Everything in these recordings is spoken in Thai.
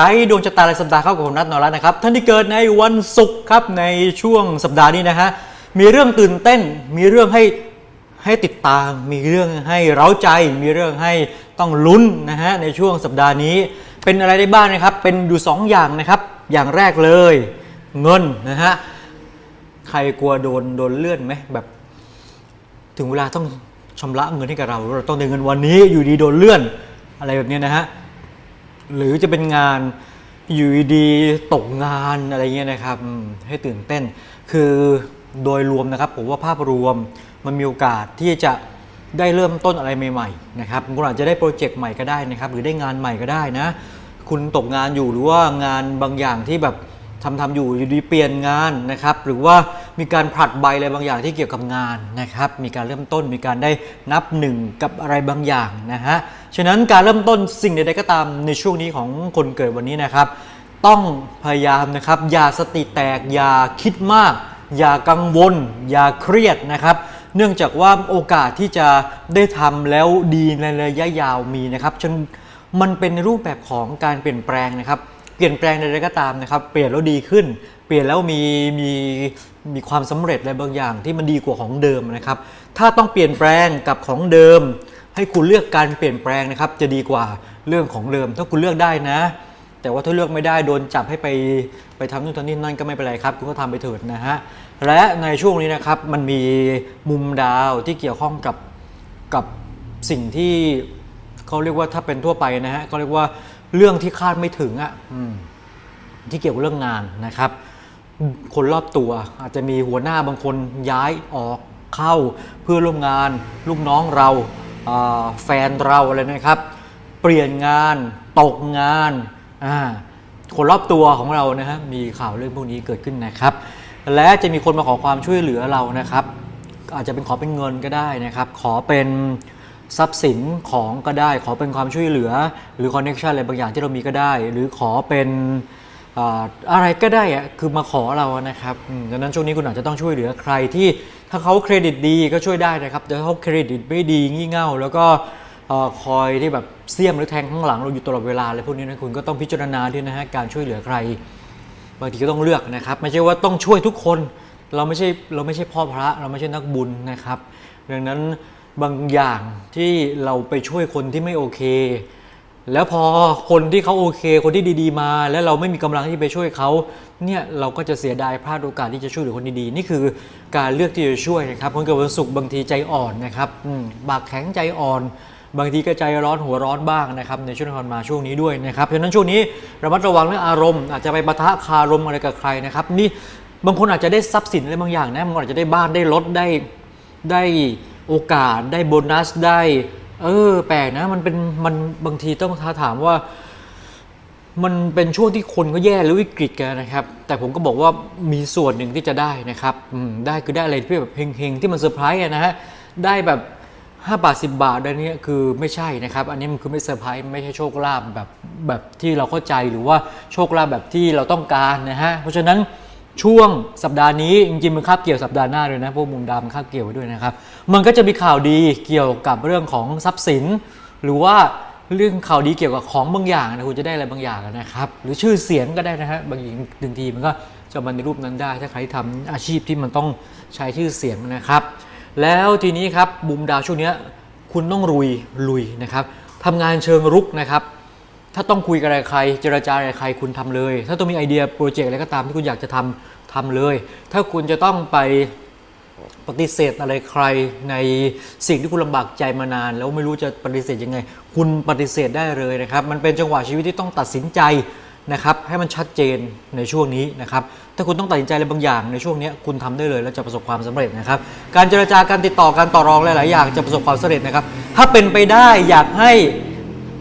ไกด์ดวงชะตารายสัปดาห์เข้ากับผมนัทนอรัตนะครับท่านที่เกิดในวันศุกร์ครับในช่วงสัปดาห์นี้นะฮะมีเรื่องตื่นเต้น มีเรื่องให้ให้ติดตาม มีเรื่องให้เร้าใจ มีเรื่องให้ต้องลุ้นนะฮะในช่วงสัปดาห์นี้ เป็นอะไรได้บ้างนะครับ เป็นอยู่สองอย่างนะครับ อย่างแรกเลย เงินนะฮะใครกลัวโดนโดนเลื่อนไหมแบบ ถึงเวลาต้องชำระเงินให้กับเราเราต้องได้เงินวันนี้อยู่ดีโดนเลื่อนอะไรแบบนี้นะฮะ หรือจะเป็นงานอยู่ดีๆตกงานอะไรเงี้ยนะครับให้ตื่นเต้น คือโดยรวมนะครับผมว่าภาพรวมมันมีโอกาสที่จะได้เริ่มต้นอะไรใหม่ๆนะครับคุณอาจจะได้โปรเจกต์ใหม่ก็ได้นะครับหรือได้งานใหม่ก็ได้นะ คุณตกงานอยู่หรือว่างานบางอย่างที่แบบทำทำอยู่อยู่ดีเปลี่ยนงานนะครับ หรือว่ามีการผลัดใบอะไรบางอย่างที่เกี่ยวกับงานนะครับ มีการเริ่มต้นมีการได้นับหนึ่งกับอะไรบางอย่างนะฮะ ฉะนั้นการเริ่มต้นสิ่งใดๆก็ตามในช่วงนี้ของคนเกิดวันนี้นะครับ ต้องพยายามนะครับอย่าสติแตกอย่าคิดมาก อย่ากังวล อย่าเครียดนะครับ เนื่องจากว่าโอกาสที่จะได้ทำแล้วดีในระยะยาวมีนะครับจนมันเป็นรูปแบบของการเปลี่ยนแปลงนะครับเปลี่ยนแปลงใดๆก็ตามนะครับ เปลี่ยนแล้วดีขึ้น เปลี่ยนแล้วมีมีมีความสำเร็จอะไรบางอย่างที่มันดีกว่าของเดิมนะครับ ถ้าต้องเปลี่ยนแปลงกับของเดิม ให้คุณเลือกการเปลี่ยนแปลงนะครับ จะดีกว่าเรื่องของเดิม ถ้าคุณเลือกได้นะ แต่ว่าถ้าเลือกไม่ได้โดนจับให้ไปไปทำนู่นทำนี่นั่นก็ไม่เป็นไรครับ คุณก็ทำไปเถิดนะฮะและในช่วงนี้นะครับมันมีมุมดาวที่เกี่ยวข้องกับกับสิ่งที่เขาเรียกว่าถ้าเป็นทั่วไปนะฮะเขาเรียกว่าเรื่องที่คาดไม่ถึงอะที่เกี่ยวกับเรื่องงานนะครับ คนรอบตัวอาจจะมีหัวหน้าบางคนย้ายออกเข้าเพื่อร่วมงาน ลูกน้องเรา แฟนเราอะไรนะครับ เปลี่ยนงานตกงานคนรอบตัวของเรานะฮะมีข่าวเรื่องพวกนี้เกิดขึ้นนะครับ และจะมีคนมาขอความช่วยเหลือเรานะครับ อาจจะเป็นขอเป็นเงินก็ได้นะครับ ขอเป็นทรัพย์สินของก็ได้ ขอเป็นความช่วยเหลือ หรือคอนเน็ชันอะไรบางอย่างที่เรามีก็ได้ หรือขอเป็นอะไรก็ได้อะคือมาขอเรานะครับดังนั้นช่วงนี้คุณอาจจะต้องช่วยเหลือใครที่ ถ้าเขาเครดิตดีก็ช่วยได้นะครับ แต่ถ้าเขาเครดิตไม่ดีงี่เง่า แล้วก็คอยที่แบบเสียมหรือแทงข้างหลังเราอยู่ตลอดเวลาอะไรพวกนี้นะคุณก็ต้องพิจารณาด้วยนะฮะการช่วยเหลือใคร บางทีก็ต้องเลือกนะครับ ไม่ใช่ว่าต้องช่วยทุกคน เราไม่ใช่เราไม่ใช่พ่อพระเราไม่ใช่นักบุญนะครับ ดังนั้นบางอย่างที่เราไปช่วยคนที่ไม่โอเค แล้วพอคนที่เขาโอเค คนที่ดีๆมา แล้วเราไม่มีกำลังที่ไปช่วยเขาเนี่ยเราก็จะเสียดายพลาดโอกาสที่จะช่วยเหลือคนดีๆนี่คือการเลือกที่จะช่วยนะครับคนเกิดวันศุกร์บางทีใจอ่อนนะครับอืมปากแข็งใจอ่อน บางทีก็ใจร้อนหัวร้อนบ้างนะครับในช่วงที่ผ่านมาช่วงนี้ด้วยนะครับเพราะฉะนั้นช่วงนี้ระมัดระวังเรื่องอารมณ์อาจจะไปปะทะคารมอะไรกับใครนะครับนี่บางคนอาจจะได้ทรัพย์สินอะไรบางอย่างนะบางคนอาจจะได้บ้านได้รถได้ได้โอกาสได้โบนัสได้ เออ แปลกนะ มันเป็นมันบางทีต้องท้าถามว่า มันเป็นช่วงที่คนก็แย่หรือวิกฤตกันนะครับ แต่ผมก็บอกว่ามีส่วนหนึ่งที่จะได้นะครับได้คือได้อะไรที่แบบเฮงๆ ที่มันเซอร์ไพรส์นะฮะได้แบบ5บาท 10 บาทอันนี้คือไม่ใช่นะครับ อันนี้มันคือไม่เซอร์ไพรส์ไม่ใช่โชคลาภแบบแบบที่เราเข้าใจหรือว่าโชคลาภแบบที่เราต้องการนะฮะเพราะฉะนั้น ช่วงสัปดาห์นี้จริงๆมันคาบเกี่ยวสัปดาห์หน้าเลยนะพวกมุมดำมันคาบเกี่ยวไว้ด้วยนะครับ มันก็จะมีข่าวดีเกี่ยวกับเรื่องของทรัพย์สิน หรือว่าเรื่องข่าวดีเกี่ยวกับของบางอย่างนะคุณจะได้อะไรบางอย่างนะครับ หรือชื่อเสียงก็ได้นะฮะบางอย่างบางทีมันก็จะมาในรูปนั้นได้ ถ้าใครทำอาชีพที่มันต้องใช้ชื่อเสียงนะครับ แล้วทีนี้ครับบุมดาวช่วงเนี้ยคุณต้องลุยลุยนะครับทำงานเชิงรุกนะครับ ถ้าต้องคุยกับอะไรใคร เจรจาอะไรใครคุณทำเลย ถ้าต้องมีไอเดียโปรเจกต์อะไรก็ตามที่คุณอยากจะทำทำเลย ถ้าคุณจะต้องไปปฏิเสธอะไรใครในสิ่งที่คุณลำบากใจมานาน แล้วไม่รู้จะปฏิเสธยังไง คุณปฏิเสธได้เลยนะครับ มันเป็นจังหวะชีวิตที่ต้องตัดสินใจนะครับ ให้มันชัดเจนในช่วงนี้นะครับ ถ้าคุณต้องตัดสินใจอะไรบางอย่างในช่วงนี้คุณทำได้เลยแล้วจะประสบความสำเร็จนะครับ การเจรจาการติดต่อการต่อรองหลาย ๆ อย่างจะประสบความสำเร็จนะครับ ถ้าเป็นไปได้อยากให้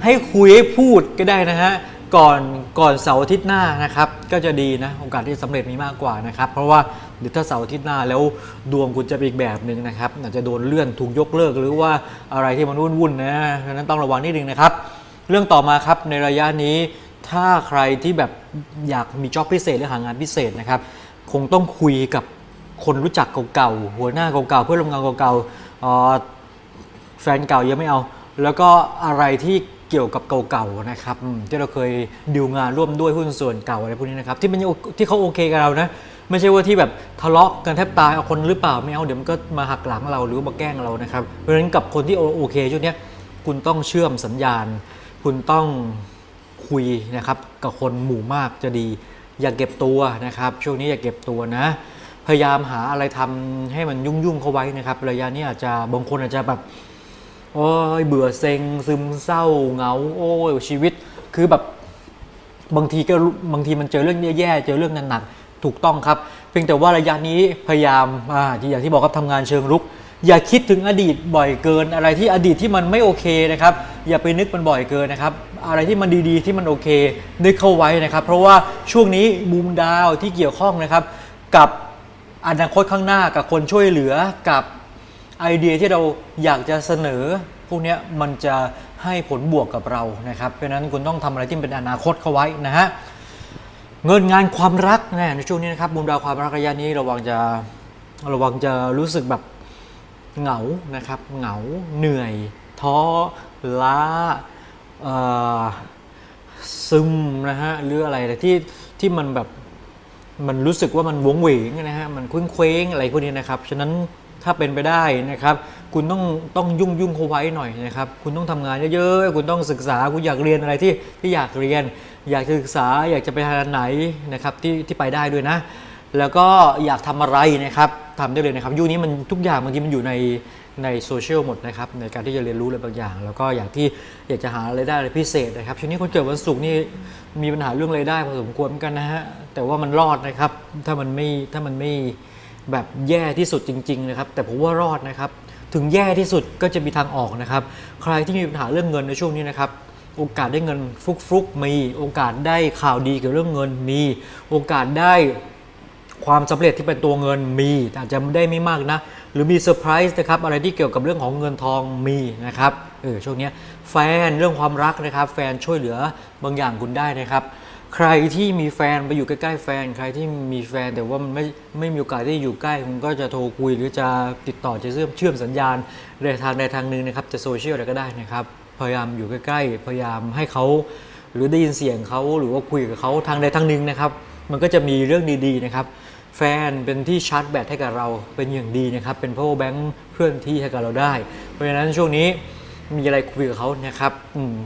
ให้คุยให้พูดก็ได้นะฮะก่อนก่อนเสาร์อาทิตย์หน้านะครับก็จะดีนะโอกาสที่สำเร็จมีมากกว่านะครับเพราะว่าเดี๋ยวถ้าเสาร์อาทิตย์หน้าแล้วดวงคุณจะเป็นอีกแบบหนึ่งนะครับอาจจะโดนเลื่อนถูกยกเลิก หรือว่าอะไรที่มันวุ่นๆนนะฉะนั้นต้องระวังนิดนึงนะครับ เรื่องต่อมาครับในระยะนี้ ถ้าใครที่แบบอยากมีจ็อบพิเศษหรือหางานพิเศษนะครับคงต้องคุยกับคนรู้จักเก่าๆหัวหน้าเก่าๆเพื่อนร่วมงานเก่าๆแฟนเก่ายังไม่เอา แล้วก็อะไรที่ เกี่ยวกับเก่าๆนะครับอืมที่เราเคยดีลงานร่วมด้วยหุ้นส่วนเก่าอะไรพวกนี้นะครับที่มันยังโอที่เขาโอเคกับเรานะ ไม่ใช่ว่าที่แบบทะเลาะกันแทบตายเอาคนหรือเปล่าไม่เอาเดี๋ยวมันก็มาหักหลังเราหรือว่ามาแกล้งเรานะครับเพราะฉะนั้นกับคนที่โอเคช่วงนี้ยคุณต้องเชื่อมสัญญาณ คุณต้องคุยนะครับกับคนหมู่มากจะดี อย่าเก็บตัวนะครับ ช่วงนี้อย่าเก็บตัวนะ พยายามหาอะไรทำให้มันยุ่งๆเข้าไว้นะครับ ระยะนี้อาจจะบางคนอาจจะแบบ โอ้ยเบื่อเซ็งซึมเศร้าเหงา โอ้ยชีวิต คือแบบบางทีก็บางทีมันเจอเรื่องแย่ๆเจอเรื่องหนักๆถูกต้องครับ เพียงแต่ว่าระยะนี้พยายามอ่าอย่างที่บอกครับทำงานเชิงรุก อย่าคิดถึงอดีตบ่อยเกิน อะไรที่อดีตที่มันไม่โอเคนะครับ อย่าไปนึกมันบ่อยเกินนะครับ อะไรที่มันดีๆที่มันโอเค นึกเข้าไว้นะครับ เพราะว่าช่วงนี้มุมดาวที่เกี่ยวข้องนะครับ กับอนาคตข้างหน้ากับคนช่วยเหลือกับ ไอเดียที่เราอยากจะเสนอ พวกนี้มันจะให้ผลบวกกับเรานะครับ เพราะนั้นคุณต้องทำอะไรที่เป็นอนาคตเข้าไว้นะฮะเงินงานความรักนะในช่วงนี้นะครับมุมดาวความรักระยะนี้ระวังจะระวังจะรู้สึกแบบเหงานะครับเหงาเหนื่อย ท้อล้าซึมนะฮะหรืออะไรที่ที่มันแบบมันรู้สึกว่ามันวงเหวงนะฮะมันเคว้งเคว้งอะไรพวกนี้นะครับ ฉะนั้น ถ้าเป็นไปได้นะครับ คุณต้องต้องยุ่งยุ่งเข้าไว้หน่อยนะครับ คุณต้องทำงานเยอะๆ คุณต้องศึกษา คุณอยากเรียนอะไรที่ที่อยากเรียน อยากศึกษา อยากจะไปทางไหนนะครับที่ที่ไปได้ด้วยนะ แล้วก็อยากทำอะไรนะครับทำได้เลยนะครับ ยุคนี้มันทุกอย่างบางทีมันอยู่ในในโซเชียลหมดนะครับในการที่จะเรียนรู้อะไรบางอย่าง แล้วก็อยากที่อยากจะหาอะไรายได้อะไรพิเศษนะครับช่วงนี้คนเกิดวันศุกร์นี่มีปัญหาเรื่องรายได้พอสมควรเหมือนกันนะฮะแต่ว่ามันรอดนะครับ ถ้ามันไม่ถ้ามันไม่ แบบแย่ที่สุดจริง ๆ นะครับ แต่ผมว่ารอดนะครับ ถึงแย่ที่สุดก็จะมีทางออกนะครับ ใครที่มีปัญหาเรื่องเงินในช่วงนี้นะครับโอกาสได้เงินฟุกๆมีโอกาสได้ข่าวดีเกี่ยวกับเรื่องเงินมี โอกาสได้ความสำเร็จที่เป็นตัวเงินมีแต่อาจจะไม่ได้ไม่มากนะ หรือมีเซอร์ไพรส์นะครับอะไรที่เกี่ยวกับเรื่องของเงินทองมีนะครับเออช่วงนี้แฟนเรื่องความรักนะครับ แฟนช่วยเหลือบางอย่างคุณได้นะครับ ใครที่มีแฟนไปอยู่ใกล้ๆแฟน ใครที่มีแฟนแต่ว่ามันไม่ไม่มีโอกาสที่อยู่ใกล้คุณก็จะโทรคุยหรือจะติดต่อจะเชื่อมเชื่อมสัญญาณในทางใดทางหนึ่งนะครับ จะโซเชียลอะไรก็ได้นะครับ พยายามอยู่ใกล้ๆ พยายามให้เขาหรือได้ยินเสียงเขาหรือว่าคุยกับเขาทางใดทางหนึ่งนะครับ มันก็จะมีเรื่องดีๆนะครับ แฟนเป็นที่ชาร์จแบตให้กับเราเป็นอย่างดีนะครับ เป็น power bank เคลื่อนที่ให้กับเราได้ เพราะฉะนั้นช่วงนี้มีอะไรคุยกับเขานะครับ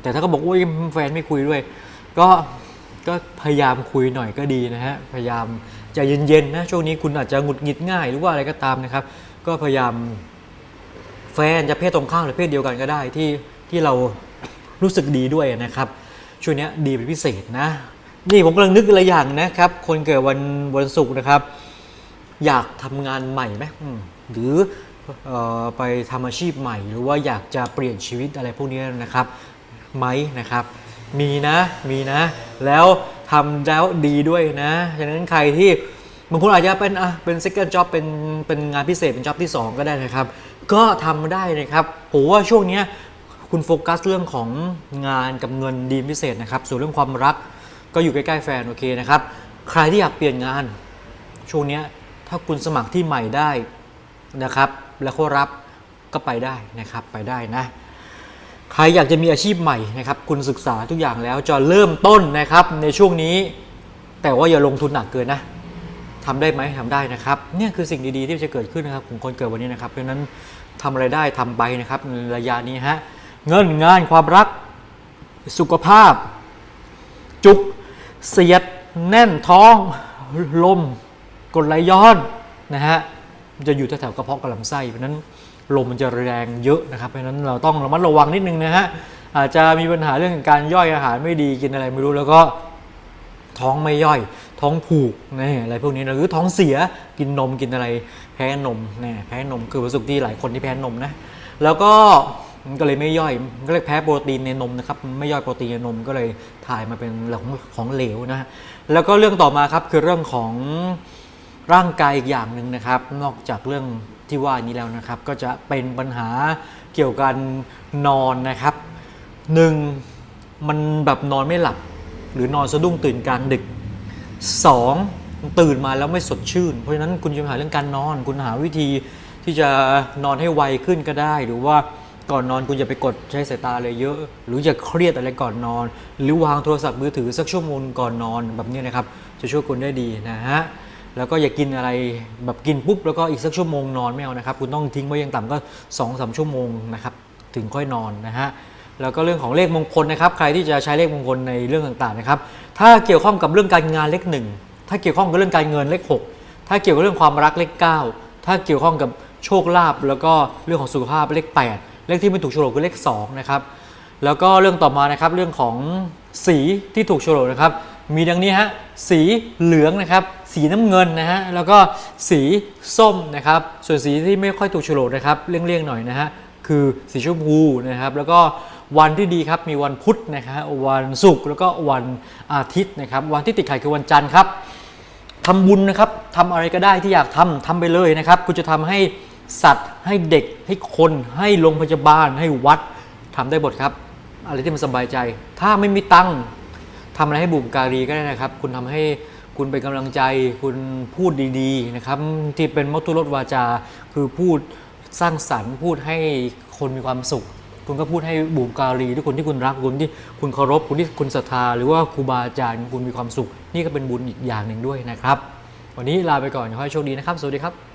แต่ถ้าเขาบอกว่าแฟนไม่คุยด้วย ก็ ก็พยายามคุยหน่อยก็ดีนะฮะ พยายามใจเย็นๆนะช่วงนี้คุณอาจจะหงุดหงิดง่ายหรือว่าอะไรก็ตามนะครับ ก็พยายามแฟนจะเพศตรงข้ามหรือเพศเดียวกันก็ได้ที่ที่เรารู้สึกดีด้วยนะครับ ช่วงนี้ดีเป็นพิเศษนะ นี่ผมกำลังนึกอะไรอย่างนะครับ คนเกิดวันวันศุกร์นะครับ อยากทำงานใหม่ไหมหรือออไปทำอาชีพใหม่ หรือว่าอยากจะเปลี่ยนชีวิตอะไรพวกนี้นะครับไหมนะครับ มีนะมีนะ แล้วทำแล้วดีด้วยนะฉะนั้นใครที่บางคนอาจจะเป็นอะเป็น second job เป็นเป็นงานพิเศษเป็น job ที่ 2 ก็ได้นะครับ ก็ทำได้นะครับผมว่าช่วงนี้คุณโฟกัสเรื่องของงานกับเงินดีพิเศษนะครับส่วนเรื่องความรักก็อยู่ใกล้ๆแฟนโอเคนะครับ ใครที่อยากเปลี่ยนงาน ช่วงนี้ถ้าคุณสมัครที่ใหม่ได้นะครับ แล้วเขารับก็ไปได้นะครับไปได้นะ ใครอยากจะมีอาชีพใหม่นะครับ คุณศึกษาทุกอย่างแล้วจะเริ่มต้นนะครับในช่วงนี้ แต่ว่าอย่าลงทุนหนักเกินนะทำได้ไหมทำได้นะครับเนี่ยคือสิ่งดีๆที่จะเกิดขึ้นนะครับของคนเกิดวันนี้นะครับเพราะนั้นทำอะไรได้ทำไปนะครับในระยะนี้ฮะเงินงานความรักสุขภาพ จุกเสียดแน่นท้องลมกดไหลย้อนนะฮะจะอยู่แถวๆกระเพาะกับลำไส้เพราะนั้น ลมมันจะแรงเยอะนะครับเพราะฉะนั้นเราต้องระมัดระวังนิดนึงนะฮะอาจจะมีปัญหาเรื่องการย่อยอาหารไม่ดีกินอะไรไม่รู้แล้วก็ท้องไม่ย่อย ท้องผูกนี่อะไรพวกนี้นะหรือท้องเสียกินนมกินอะไรแพ้นมนี่แพ้นมคือประสบที่หลายคนที่แพ้นมนะแล้วก็มันก็เลยไม่ย่อยมันก็เลยแพ้โปรตีนในนมนะครับไม่ย่อยโปรตีนในนมก็เลยถ่ายมาเป็นของของเหลวนะแล้วก็เรื่องต่อมาครับคือเรื่องของร่างกายอีกอย่างหนึ่งนะครับ นอกจากเรื่อง ที่ว่านี้แล้วนะครับ ก็จะเป็นปัญหาเกี่ยวกับนอนนะครับหนึ่งมันแบบนอนไม่หลับ หรือนอนสะดุ้งตื่นกลางดึก 2. ตื่นมาแล้วไม่สดชื่น เพราะฉะนั้นคุณจะหาเรื่องการนอน คุณหาวิธีที่จะนอนให้ไวขึ้นก็ได้ หรือว่าก่อนนอนคุณอย่าไปกดใช้สายตาอะไรเยอะ หรืออย่าเครียดอะไรก่อนนอน หรือวางโทรศัพท์มือถือสักชั่วโมงก่อนนอนแบบนี้นะครับ จะช่วยคุณได้ดีนะฮะ แล้วก็อย่ากินอะไรแบบกินปุ๊บแล้วก็อีกสักชั่วโมงนอนไม่เอานะครับ คุณต้องทิ้งไว้อยังต่ำก็2อสชั่วโมงนะครับถึงค่อยนอนนะฮะแล้วก็เรื่องของเลขมงคลนะครับ ใครที่จะใช้เลขมงคลในเรื่องต่างๆนะครับ ถ้าเกี่ยวข้องกับเรื่องการงานเลขหนึ่งถ้าเกี่ยวข้องกับเรื่องการเงินเลขหกถ้าเกี่ยวกับเรื่องความรักเลขเก้าถ้าเกี่ยวข้องกับโชคลาภแล้วก็เรื่องของสุขภาพเลขแปดเลขที่ไม่ถูกโฉลกคือเลขสองนะครับแล้วก็เรื่องต่อมานะครับเรื่องของสีที่ถูกโฉลกนะครับ มีดังนี้ฮะสีเหลืองนะครับสีน้ำเงินนะฮะแล้วก็สีส้มนะครับส่วนสีที่ไม่ค่อยถูกโฉลกนะครับเลี่ยงๆหน่อยนะฮะคือสีชมพูนะครับแล้วก็วันที่ดีครับมีวันพุธนะครับวันศุกร์แล้วก็วันอาทิตย์นะครับวันที่ติดขัดคือวันจันทร์ครับทำบุญนะครับทำอะไรก็ได้ที่อยากทำทำไปเลยนะครับคุณจะทำให้สัตว์ให้เด็กให้คนให้โรงพยาบาลให้วัดทำได้หมดครับ อะไรที่มันสบายใจ ถ้าไม่มีตังค์ ทำอะไรให้บุญการีก็ได้นะครับ คุณทำให้คุณเป็นกำลังใจ คุณพูดดีๆนะครับ ที่เป็นมัตตุรสวาจา คือพูดสร้างสรรค์พูดให้คนมีความสุข คุณก็พูดให้บุญการีทุกคนที่คุณรักคุณที่คุณเคารพคุณที่คุณศรัทธาหรือว่าครูบาอาจารย์คุณมีความสุข นี่ก็เป็นบุญอีกอย่างหนึ่งด้วยนะครับ วันนี้ลาไปก่อนขอให้โชคดีนะครับ สวัสดีครับ